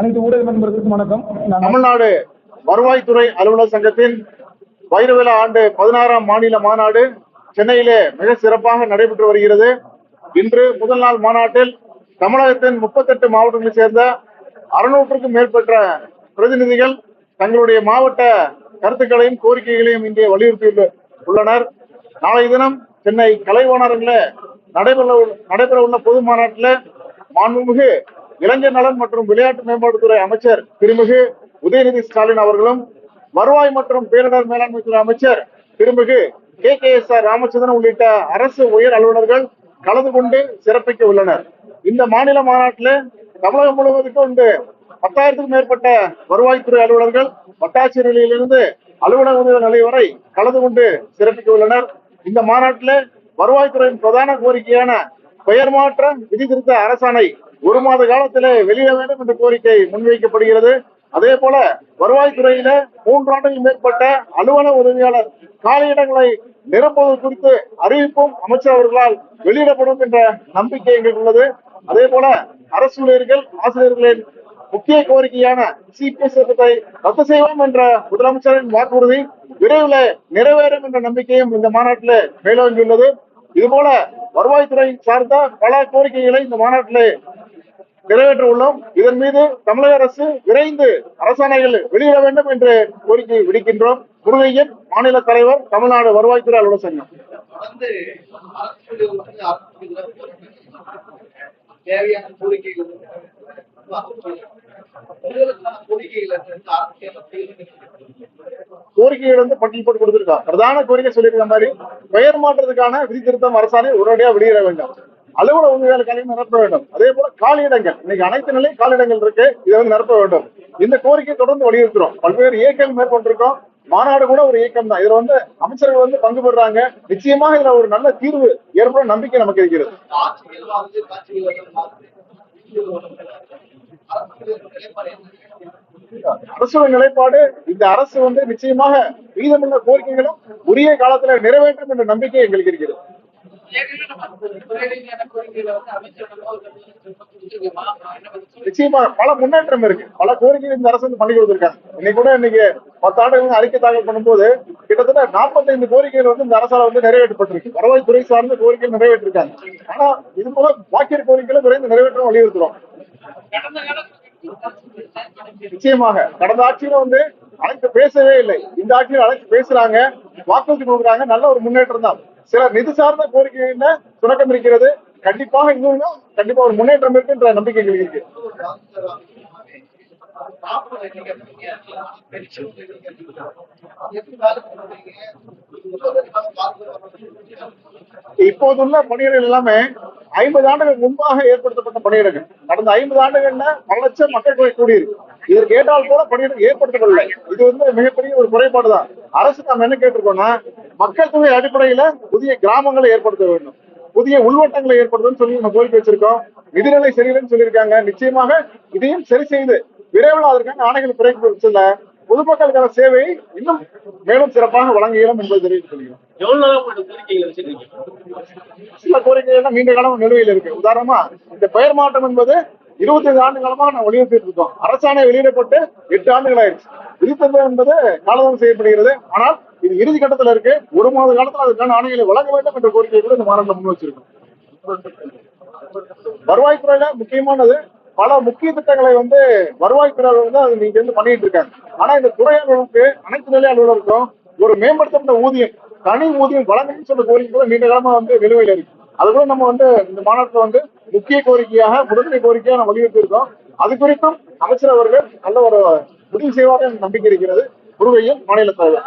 அனைத்து ஊடக நண்பர்களுக்கும் வணக்கம். தமிழ்நாடு வருவாய்த்துறை அலுவலர் சங்கத்தின் வைரவிழா ஆண்டு பதினாறாம் மாநில மாநாடு சென்னையிலே மிக சிறப்பாக நடைபெற்று வருகிறது. இன்று முதல் நாள் மாநாட்டில் தமிழகத்தின் முப்பத்தெட்டு மாவட்டங்களைச் சேர்ந்த அறுநூற்றுக்கும் மேற்பட்ட பிரதிநிதிகள் தங்களுடைய மாவட்ட கருத்துக்களையும் கோரிக்கைகளையும் இங்கே வலியுறுத்தி உள்ளனர். நாளைய தினம் சென்னை கலைவாணர்களில் நடைபெற நடைபெற உள்ள பொது மாநாட்டில் மாண்புமிகு இளைஞர் நலன் மற்றும் விளையாட்டு மேம்பாட்டுத்துறை அமைச்சர் திருமிகு உதயநிதி ஸ்டாலின் அவர்களும் வருவாய் மற்றும் பேரிடர் மேலாண்மை துறை அமைச்சர் திருமிகு K. K. S. R. Ramachandran உள்ளிட்ட அரசு உயர் அலுவலர்கள் கலந்து கொண்டு சிறப்பிக்க உள்ளனர். இந்த மாநில மாநாட்டில் தமிழகம் முழுவதுக்கும் இந்த பத்தாயிரத்துக்கும் மேற்பட்ட வருவாய்த்துறை அலுவலர்கள் வட்டாட்சியர் நிலையிலிருந்து அலுவலக உதவி நிலை வரை கலந்து கொண்டு சிறப்பிக்க உள்ளனர். இந்த மாநாட்டில் வருவாய்த்துறையின் பிரதான கோரிக்கையான பெயர் மாற்ற விதி திருத்த அரசாணை ஒரு மாத காலத்திலே வெளியிட வேண்டும் என்ற கோரிக்கை முன்வைக்கப்படுகிறது. அதே போல வருவாய்த்துறையில மூன்றாண்டுகள் மேற்பட்ட அலுவலக உதவியாளர் காலியிடங்களை நிரப்புவது குறித்து அறிவிப்பும் அமைச்சர் அவர்களால் வெளியிடப்படும் என்ற நம்பிக்கை எங்களுக்கு உள்ளது. அதே போல அரசு ஊழியர்கள் ஆசிரியர்களின் முக்கிய கோரிக்கையான சிபிஎஸ் திட்டத்தை ரத்து செய்வோம் என்ற முதலமைச்சரின் வாக்குறுதி விரைவில் நிறைவேறும் என்ற நம்பிக்கையும் இந்த மாநாட்டில் மேலோங்கியுள்ளது. இதுபோல வருவாய்த்துறை சார்ந்த பல கோரிக்கைகளை இந்த மாநாட்டில் நிறைவேற்ற உள்ளோம் இதன் மீது தமிழக அரசு விரைந்து அரசாணைகள் வெளியிட வேண்டும் என்று கோரிக்கை விடுக்கின்றோம். முருகையன் மாநில தலைவர் தமிழ்நாடு வருவாய்த்துறை அலுவலர் சங்கம். தேவையான கோரிக்கைகள் கோரிக்கைகள் வந்து பட்டியல் போட்டு கொடுத்திருக்கோம் பிரதான கோரிக்கை சொல்லியிருக்க மாதிரி பெயர் மாற்றத்துக்கான விதி திருத்தம் அரசாணை உடனடியாக வெளியிட வேண்டும். அலுவலக உதவியாளர்களையும் நிரப்ப வேண்டும். அதே போல காலியிடங்கள். இன்னைக்கு அனைத்து நிலை காலியிடங்கள் இருக்கு. இதை வந்து நிரப்ப வேண்டும். இந்த கோரிக்கை தொடர்ந்து வலியுறுத்துறோம். பல்வேறு இயக்கங்கள் மேற்கொண்டிருக்கோம். மாநாடு கூட ஒரு இயக்கம் தான். இதுல வந்து அமைச்சர்கள் வந்து பங்கு பெறாங்க. நிச்சயமாக இதுல ஒரு நல்ல தீர்வு ஏற்படும் நம்பிக்கை நமக்கு இருக்கிறது. ஆட்சியில் அரசோட நிலைப்பாடு இந்த அரசு வந்து நிச்சயமாக மீதமுள்ள கோரிக்கைகளும் உரிய காலத்துல நிறைவேற்றும் என்ற நம்பிக்கை எங்களுக்கு இருக்கிறது. நிச்சயமா பல முன்னேற்றம் இருக்கு. பல கோரிக்கைகள் இந்த அரசு வந்து பண்ணி கொடுத்திருக்காங்க. இன்னைக்கு கூட இன்னைக்கு பத்து ஆண்டுகள் அறிக்கை தாக்கல் பண்ணும்போது கிட்டத்தட்ட நாற்பத்தைந்து கோரிக்கைகள் வந்து இந்த அரசால வந்து நிறைவேற்றப்பட்டிருக்கு. வருவாய்த்துறை சார்ந்த கோரிக்கைகள் நிறைவேற்றிருக்காங்க. ஆனா இது போல பாக்கிய கோரிக்கைகளை விரைந்து நிறைவேற்ற வலியுறுத்துறோம். நிச்சயமாக கடந்த ஆட்சியில வந்து அழைத்து பேசவே இல்லை. இந்த ஆட்சியில் அழைத்து பேசுறாங்க வாக்குறுதி கொடுக்குறாங்க. நல்ல ஒரு முன்னேற்றம் தான். சில நிதி சார்ந்த கோரிக்கைகள்ல சுணக்கம் இருக்கிறது. கண்டிப்பாக இன்னும் கண்டிப்பா ஒரு முன்னேற்றம் இருக்குன்ற நம்பிக்கைகள் இருக்கு. சாப்பிட எண்ணிக்கை இப்போதுள்ள பணியிடங்கள் எல்லாமே ஐம்பது ஆண்டுகள் முன்பாக ஏற்படுத்தப்பட்ட பணியிடங்கள். கடந்த ஐம்பது ஆண்டுகள்ல பல லட்சம் மக்கள் தொகை கூடியிருக்கு. இதற்கு ஏற்றால் போல பணியிடம் ஏற்படுத்தப்படவில்லை இது வந்து மிகப்பெரிய ஒரு குறைபாடு தான் அரசு நாம் என்ன கேட்டிருக்கோம்னா மக்கள் தொகை அடிப்படையில புதிய கிராமங்களை ஏற்படுத்த வேண்டும். புதிய உள்வட்டங்களை ஏற்படுத்தணும்னு சொல்லி நம்ம கோரிக்கை வச்சிருக்கோம். நிதிநிலை சரியில்லைன்னு சொல்லியிருக்காங்க. நிச்சயமாக இதையும் சரி செய்து விரைவில் அதற்கான ஆணைகள் பிறப்பிச்சல பொதுமக்களுக்கான சேவையை இன்னும் மேலும் சிறப்பாக வழங்க இயலும் என்பதை தெரிவித்துக் கொள்கிறோம். சில கோரிக்கைகள் நீண்ட காலம் நிலுவையில் இருக்கு. உதாரணமா இந்த பெயர் மாற்றம் என்பது இருபத்தி ஐந்து ஆண்டு காலமா நான் வலியுறுத்திட்டு இருக்கோம் அரசாணை வெளியிடப்பட்டு எட்டு ஆண்டுகள் ஆயிடுச்சு விதித்தது என்பது காலதாமம் செய்யப்படுகிறது. ஆனால் இது இறுதி கட்டத்துல இருக்கு. ஒரு மாத காலத்துல அதுக்கான ஆணைகளை வழங்க வேண்டும் என்ற கோரிக்கையை கூட இந்த மாநாட்டில் முன் வச்சிருக்கோம். வருவாய்த்துறையில முக்கியமானது பல முக்கிய திட்டங்களை வந்து வருவாய்த்துறை வந்து அது நீங்க வந்து பண்ணிட்டு இருக்காங்க. ஆனா இந்த துறை அலுவலருக்கு அனைத்து நிலை அலுவலருக்கும் ஒரு மேம்படுத்தப்பட்ட ஊதியம் தனி ஊதியம் வழங்கணும்னு சொல்ற கோரிக்கை கூட நீண்ட காலமா வந்து நிலுவையில் இருக்கு. அது கூட நம்ம வந்து இந்த மாநாட்டில் வந்து முக்கிய கோரிக்கையாக முதன்மை கோரிக்கையாக நம்ம வலியுறுத்தி இருக்கோம் அது குறித்தும் அமைச்சர் அவர்கள் நல்ல ஒரு முடிவு செய்வார்கள் நம்பிக்கை இருக்கிறது. முருகையில் மாநில தலைவர்